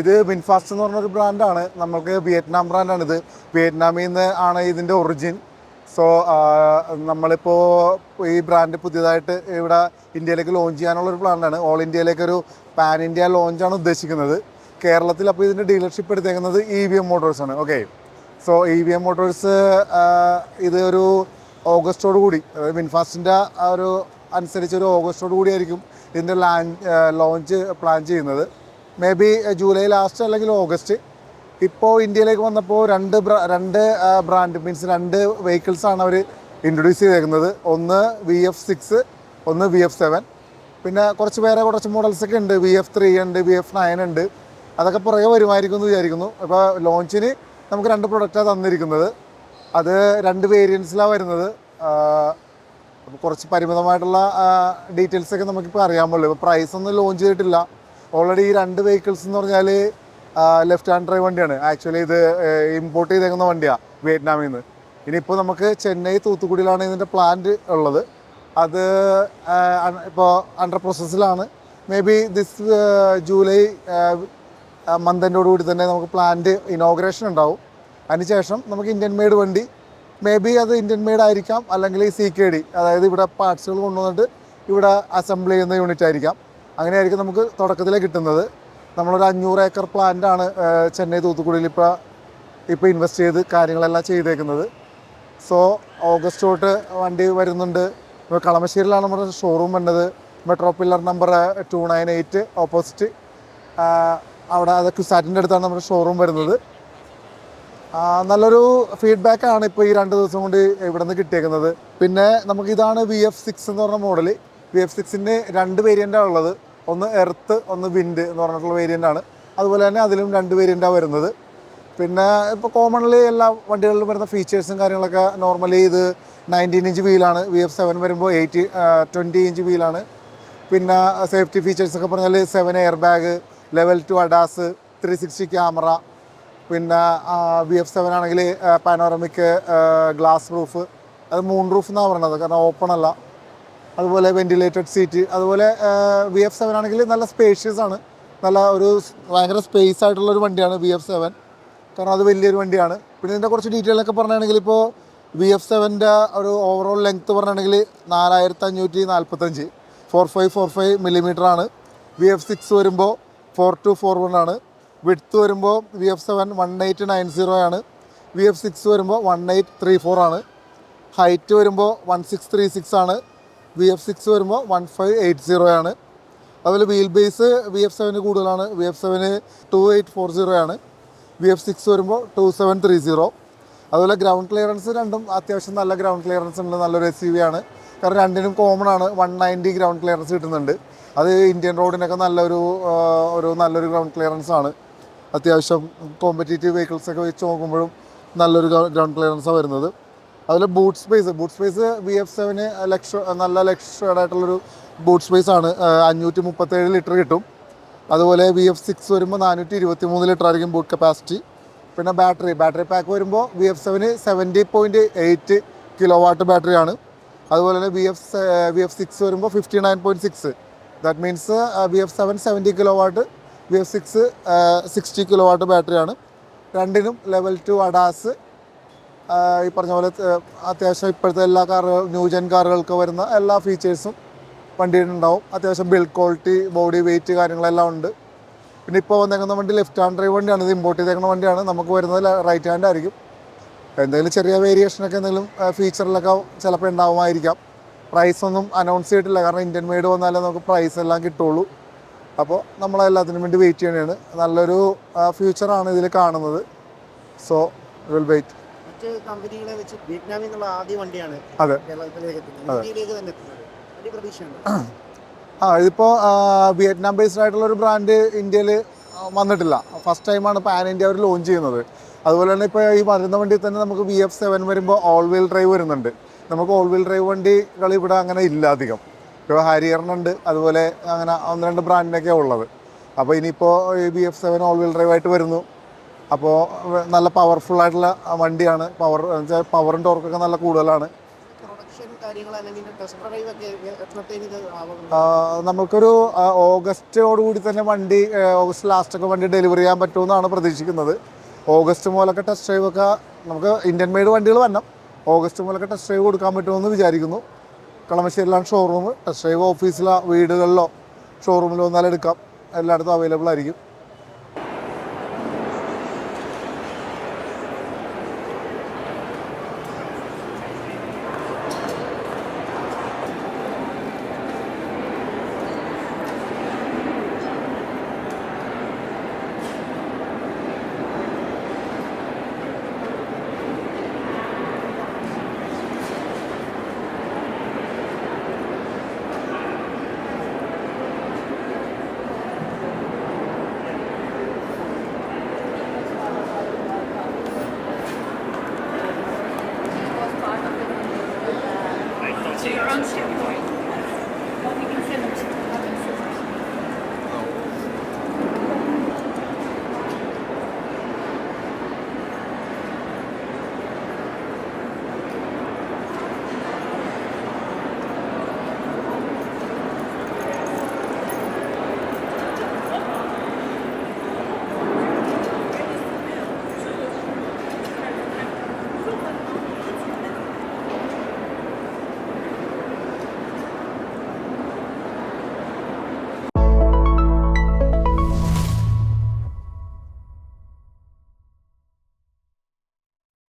ഇത് വിൻഫാസ്റ്റ് എന്ന് പറഞ്ഞൊരു ബ്രാൻഡാണ് നമുക്ക് വിയറ്റ്നാം ബ്രാൻഡാണ് ഇത്. വിയറ്റ്നാമിൽ നിന്ന് ആണ് ഇതിന്റെ ഒറിജിൻ സോ നമ്മളിപ്പോൾ ഈ ബ്രാൻഡ് പുതിയതായിട്ട് ഇവിടെ ഇന്ത്യയിലേക്ക് ലോഞ്ച് ചെയ്യാനുള്ളൊരു പ്ലാനാണ് ഓൾ ഇന്ത്യയിലേക്ക് ഒരു പാൻ ഇന്ത്യ ലോഞ്ചാണ് ഉദ്ദേശിക്കുന്നത്. കേരളത്തിൽ അപ്പോൾ ഇതിന്റെ ഡീലർഷിപ്പ് എടുത്തേക്കുന്നത് E V M മോട്ടോഴ്സാണ് okay so E V M motors ഇത് ഒരു ഓഗസ്റ്റോട് കൂടി അതായത് വിൻഫാസ്റ്റിന്റെ ഒരു അനുസരിച്ച് ഒരു ഓഗസ്റ്റോട് കൂടി ആയിരിക്കും ഇതിന്റെ ലോഞ്ച് പ്ലാൻ ചെയ്യുന്നത്. മേ ബി ജൂലൈ ലാസ്റ്റ് അല്ലെങ്കിൽ ഓഗസ്റ്റ് ഇപ്പോൾ ഇന്ത്യയിലേക്ക് വന്നപ്പോൾ രണ്ട് രണ്ട് ബ്രാൻഡ് മീൻസ് രണ്ട് വെഹിക്കിൾസാണ് അവർ ഇൻട്രൊഡ്യൂസ് ചെയ്തേക്കുന്നത്. ഒന്ന് വി എഫ് സിക്സ് ഒന്ന് വി എഫ് സെവൻ പിന്നെ കുറച്ച് വേറെ കുറച്ച് മോഡൽസൊക്കെ ഉണ്ട്. വി എഫ് ത്രീ ഉണ്ട് വി എഫ് നയൻ ഉണ്ട്. അതൊക്കെ പുറകെ വരുമായിരിക്കും എന്ന് വിചാരിക്കുന്നു. അപ്പോൾ ലോഞ്ചിന് നമുക്ക് രണ്ട് പ്രൊഡക്റ്റാണ് തന്നിരിക്കുന്നത്. അത് രണ്ട് വേരിയൻസിലാണ് വരുന്നത്. അപ്പോൾ കുറച്ച് പരിമിതമായിട്ടുള്ള ഡീറ്റെയിൽസൊക്കെ നമുക്കിപ്പോൾ അറിയാൻ പാടില്ല. ഇപ്പോൾ പ്രൈസ് ഒന്നും ലോഞ്ച് ചെയ്തിട്ടില്ല. ഓൾറെഡി ഈ രണ്ട് വെഹിക്കിൾസ് എന്ന് പറഞ്ഞാൽ ലെഫ്റ്റ് ഹാൻഡ് ഡ്രൈവ് വണ്ടിയാണ്. ആക്ച്വലി ഇത് ഇമ്പോർട്ട് ചെയ്തേക്കുന്ന വണ്ടിയാണ് വിയറ്റ്നാമിൽ നിന്ന് ഇനിയിപ്പോൾ നമുക്ക് ചെന്നൈ തൂത്തുക്കുടിയിലാണ് ഇതിന്റെ പ്ലാന്റ് ഉള്ളത്. അത് ഇപ്പോൾ അണ്ടർ പ്രോസസ്സിലാണ് മേ ബി ദിസ് ജൂലൈ മന്തിന്റോട് കൂടി തന്നെ നമുക്ക് പ്ലാന്റ് ഇനോഗ്രേഷൻ ഉണ്ടാവും. അതിനുശേഷം നമുക്ക് ഇന്ത്യൻ മെയ്ഡ് വണ്ടി. മേ ബി അത് ഇന്ത്യൻ മെയ്ഡ് ആയിരിക്കാം അല്ലെങ്കിൽ സി കെ ഡി അതായത് ഇവിടെ പാർട്സുകൾ കൊണ്ടുവന്നിട്ട് ഇവിടെ അസംബിൾ ചെയ്യുന്ന യൂണിറ്റ് ആയിരിക്കാം. അങ്ങനെയായിരിക്കും നമുക്ക് തുടക്കത്തിലേ കിട്ടുന്നത്. നമ്മളൊരു അഞ്ഞൂറ് ഏക്കർ പ്ലാന്റാണ് ചെന്നൈ തൂത്തുക്കുടിയിൽ ഇപ്പോൾ ഇപ്പോൾ ഇൻവെസ്റ്റ് ചെയ്ത് കാര്യങ്ങളെല്ലാം ചെയ്തേക്കുന്നത്. സോ ഓഗസ്റ്റ് തൊട്ട് വണ്ടി വരുന്നുണ്ട്. ഇപ്പോൾ കളമശ്ശേരിയിലാണ് നമ്മുടെ ഷോറൂം വന്നത്. Metro pillar number two nine eight opposite അവിടെ അത് ക്യുസാറ്റിന്റെ അടുത്താണ് നമ്മുടെ ഷോറൂം വരുന്നത്. നല്ലൊരു ഫീഡ്ബാക്കാണ് ഇപ്പോൾ ഈ രണ്ട് ദിവസം കൊണ്ട് ഇവിടെ നിന്ന് കിട്ടിയേക്കുന്നത്. പിന്നെ നമുക്ക് ഇതാണ് വി എഫ് സിക്സ് എന്ന് പറഞ്ഞ മോഡൽ വി എഫ് സിക്സിന്റെ രണ്ട് വേരിയന്റാണ് ഉള്ളത്. ഒന്ന് എർത്ത് ഒന്ന് വിൻഡ് എന്ന് പറഞ്ഞിട്ടുള്ള വേരിയന്റ് ആണ്. അതുപോലെ തന്നെ അതിലും രണ്ട് വേരിയന്റാണ് വരുന്നത്. പിന്നെ ഇപ്പോൾ കോമൺലി എല്ലാ വണ്ടികളിലും വരുന്ന ഫീച്ചേഴ്സും കാര്യങ്ങളൊക്കെ നോർമലി ഇത് നയന്റീൻ ഇഞ്ച് വീലാണ് വി എഫ് സെവൻ വരുമ്പോൾ എയ്റ്റി ട്വന്റി ഇഞ്ച് വീലാണ് പിന്നെ സേഫ്റ്റി ഫീച്ചേഴ്സ് ഒക്കെ പറഞ്ഞാൽ seven airbag level two ADAS three sixty camera പിന്നെ വി എഫ് സെവൻ ആണെങ്കിൽ പാനോറമിക് ഗ്ലാസ് റൂഫ് അത് മൂൺ റൂഫ് എന്നാണ് പറയുന്നത് കാരണം ഓപ്പൺ അല്ല. അതുപോലെ വെന്റിലേറ്റഡ് സീറ്റ് അതുപോലെ വി എഫ് സെവൻ ആണെങ്കിൽ നല്ല സ്പേഷ്യസ് ആണ്. നല്ല ഒരു ഭയങ്കര സ്പേസ് ആയിട്ടുള്ള ഒരു വണ്ടിയാണ് വി എഫ് സെവൻ കാരണം അത് വലിയൊരു വണ്ടിയാണ്. പിന്നെ ഇതിന്റെ കുറച്ച് ഡീറ്റെയിൽ ഒക്കെ പറയുകയാണെങ്കിൽ ഇപ്പോൾ വി എഫ് സെവന്റെ ഒരു ഓവറോൾ ലെങ്ത്ത് പറയുകയാണെങ്കിൽ നാലായിരത്തി അഞ്ഞൂറ്റി നാൽപ്പത്തഞ്ച് four five four five millimetre ആണ്. വി എഫ് സിക്സ് വരുമ്പോൾ ഫോർ ടു ഫോർ വൺ ആണ്. വിഡ്ത്ത് വരുമ്പോൾ V F seven one eight nine zero ആണ്. വി എഫ് സിക്സ് വരുമ്പോൾ വൺ എയ്റ്റ് ത്രീ ഫോർ ആണ്. ഹൈറ്റ് വരുമ്പോൾ വൺ സിക്സ് ത്രീ സിക്സ് ആണ്. V F six വരുമ്പോൾ വൺ ഫൈവ് എയ്റ്റ് സീറോ ആണ്. അതുപോലെ വീൽ ബേസ് വി എഫ് സെവന് കൂടുതലാണ്. വി എഫ് സെവന് ടു എയ്റ്റ് ഫോർ സീറോ ആണ്. വി എഫ് സിക്സ് വരുമ്പോൾ ടു സെവൻ ത്രീ സീറോ അതുപോലെ ഗ്രൗണ്ട് ക്ലിയറൻസ് രണ്ടും അത്യാവശ്യം നല്ല ഗ്രൗണ്ട് ക്ലിയറൻസ് ഉണ്ട് നല്ലൊരു എസ് യു ആണ്. കാരണം രണ്ടിനും കോമൺ ആണ്. വൺ നയന്റി ഗ്രൗണ്ട് ക്ലിയറൻസ് കിട്ടുന്നുണ്ട്. അത് ഇന്ത്യൻ റോഡിനൊക്കെ നല്ലൊരു ഒരു നല്ലൊരു ഗ്രൗണ്ട് ക്ലിയറൻസ് ആണ്. അത്യാവശ്യം കോമ്പറ്റേറ്റീവ് വെഹിക്കിൾസൊക്കെ വെച്ച് നോക്കുമ്പോഴും നല്ലൊരു ഗ്രൗണ്ട് ക്ലിയറൻസാണ് വരുന്നത്. അതുപോലെ boot space boot space V F seven ലക്ഷ നല്ല ലക്ഷഡ് ആയിട്ടുള്ളൊരു ബൂട്ട് സ്പേസ് ആണ്. അഞ്ഞൂറ്റി മുപ്പത്തേഴ് ലിറ്റർ കിട്ടും. അതുപോലെ വി എഫ് സിക്സ് വരുമ്പോൾ നാനൂറ്റി ഇരുപത്തി മൂന്ന് ലിറ്റർ ആയിരിക്കും ബൂട്ട് കപ്പാസിറ്റി പിന്നെ ബാറ്ററി ബാറ്ററി പാക്ക് വരുമ്പോൾ വി എഫ് സെവന് seventy point eight kilowatt ബാറ്ററിയാണ് അതുപോലെ തന്നെ V F V F six വരുമ്പോൾ fifty nine point six that means V F seven seventy kilowatt V F six sixty kilowatt ബാറ്ററിയാണ് രണ്ടിനും level two ADAS ഈ പറഞ്ഞ പോലെ അത്യാവശ്യം ഇപ്പോഴത്തെ എല്ലാ കാറുകൾ ന്യൂജൻ കാറുകൾക്ക് വരുന്ന എല്ലാ ഫീച്ചേഴ്സും വണ്ടിയിലുണ്ടാവും. അത്യാവശ്യം ബിൽഡ് ക്വാളിറ്റി ബോഡി വെയിറ്റ് കാര്യങ്ങളെല്ലാം ഉണ്ട്. പിന്നെ ഇപ്പോൾ വന്നേക്കുന്ന വണ്ടി ലെഫ്റ്റ് ഹാൻഡ് ഡ്രൈവ് വണ്ടിയാണ്. ഇത് ഇമ്പോർട്ട് ചെയ്തേക്കുന്ന വണ്ടിയാണ്. നമുക്ക് വരുന്നത് റൈറ്റ് ഹാൻഡ് ആയിരിക്കും. എന്തെങ്കിലും ചെറിയ വേരിയേഷനൊക്കെ എന്തെങ്കിലും ഫീച്ചറിലൊക്കെ ചിലപ്പോൾ ഉണ്ടാവുമായിരിക്കാം. പ്രൈസ് ഒന്നും അനൗൺസ് ചെയ്തിട്ടില്ല. കാരണം ഇന്ത്യൻ മെയ്ഡ് വന്നാലേ നമുക്ക് പ്രൈസ് എല്ലാം കിട്ടുള്ളൂ. അപ്പോൾ നമ്മളെല്ലാത്തിനും വേണ്ടി വെയിറ്റ് ചെയ്യണതാണ് നല്ലൊരു ഫ്യൂച്ചറാണ് ഇതിൽ കാണുന്നത്. സോ വിൽ വെയിറ്റ് മറ്റ് കമ്പനികളെ വെച്ച് വിയറ്റ്നാമിൽ നിന്നുള്ള ആദ്യ വണ്ടിയാണ് കേരളത്തിലേക്ക് എത്തുന്നത്. ഇന്ത്യയിലേക്ക് തന്നെ എത്തുന്നത്. വലിയ പ്രതീക്ഷയുണ്ട്. ആ. ഇതിപ്പോൾ വിയറ്റ്നാം ബേസ്ഡ് ആയിട്ടുള്ള ഒരു ബ്രാൻഡ് ഇന്ത്യയിൽ വന്നിട്ടില്ല. ഫസ്റ്റ് ടൈമാണ് പാൻ ഇന്ത്യ അവർ ലോഞ്ച് ചെയ്യുന്നത്. അതുപോലെ തന്നെ ഇപ്പോൾ ഈ വരുന്ന വണ്ടി തന്നെ നമുക്ക് വി എഫ് സെവൻ വരുമ്പോൾ ഓൾ വീൽ ഡ്രൈവ് വരുന്നുണ്ട്. നമുക്ക് ഓൾ വീൽ ഡ്രൈവ് വണ്ടികൾ ഇവിടെ അങ്ങനെ ഇല്ല അധികം. ഇപ്പോൾ ഹാരിയറിനുണ്ട് അതുപോലെ അങ്ങനെ ഒന്ന് രണ്ട് ബ്രാൻഡിനൊക്കെയാണ് ഉള്ളത്. അപ്പോൾ ഇനിയിപ്പോൾ B F seven all wheel drive ആയിട്ട് വരുന്നു. അപ്പോൾ നല്ല പവർഫുൾ ആയിട്ടുള്ള വണ്ടിയാണ്. പവർ പവറും ടോർക്കൊക്കെ നല്ല കൂടുതലാണ്. നമുക്കൊരു ഓഗസ്റ്റോട് ഓഗസ്റ്റോടുകൂടി തന്നെ വണ്ടി ഓഗസ്റ്റ് ലാസ്റ്റൊക്കെ വണ്ടി ഡെലിവറി ചെയ്യാൻ പറ്റുമെന്നാണ് പ്രതീക്ഷിക്കുന്നത്. ഓഗസ്റ്റ് മുതലൊക്കെ ടെസ്റ്റ് ഡ്രൈവ് ഒക്കെ നമുക്ക് ഇന്ത്യൻ മെയ്ഡ് വണ്ടികൾ വരണം. ഓഗസ്റ്റ് മുതലൊക്കെ ടെസ്റ്റ് ഡ്രൈവ് കൊടുക്കാൻ പറ്റുമെന്ന് വിചാരിക്കുന്നു. കളമശ്ശേരിയിലാണ് ഷോറൂം ടെസ്റ്റ് ഡ്രൈവ് ഓഫീസിലോ വീടുകളിലോ ഷോറൂമിലോ വന്നാലും എടുക്കാം. എല്ലായിടത്തും അവൈലബിൾ ആയിരിക്കും.